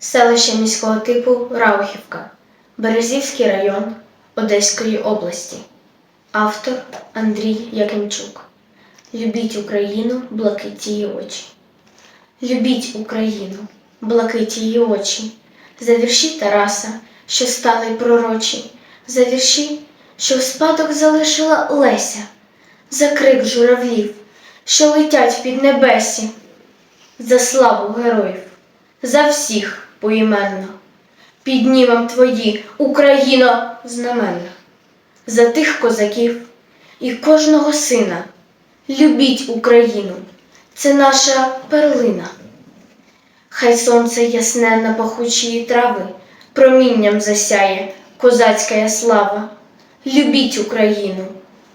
селище міського типу Раухівка, Березівський район Одеської області. Автор Андрій Якимчук. Любіть Україну, блакиті її очі. Любіть Україну, блакиті її очі, за вірші Тараса, що стали пророчі, за вірші, що в спадок залишила Леся, за крик журавлів, що летять в піднебесі, за славу героїв, за всіх поіменно. Піднімем твої, Україно, знамена, за тих козаків і кожного сина. Любіть Україну, це наша перлина. Хай сонце ясне на пахучі трави, промінням засяє козацька слава. Любіть Україну,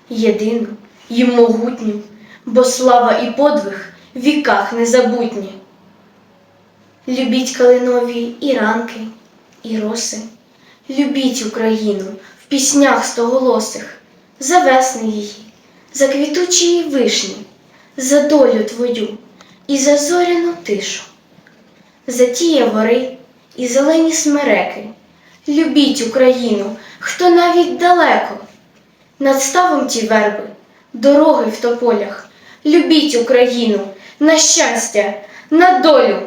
єдину і могутню, бо слава і подвиг в віках незабутні. Любіть калинові і ранки, і роси. Любіть Україну в піснях стоголосих, за весни її, за квітучі вишні, за долю твою і за зоряну тишу, за ті явори і зелені смереки. Любіть Україну, хто навіть далеко, над ставом ті верби, дороги в тополях. Любіть Україну, на щастя, на долю.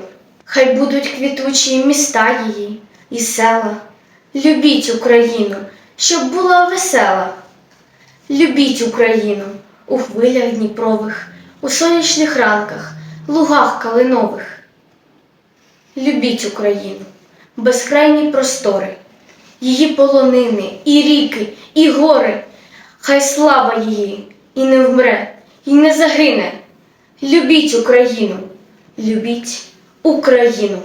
Хай будуть квітучі міста її і села. Любіть Україну, щоб була весела. Любіть Україну у хвилях Дніпрових, у сонячних ранках, лугах калинових. Любіть Україну, безкрайні простори, її полонини, і ріки, і гори. Хай слава її і не вмре, і не загине. Любіть Україну, любіть Україну.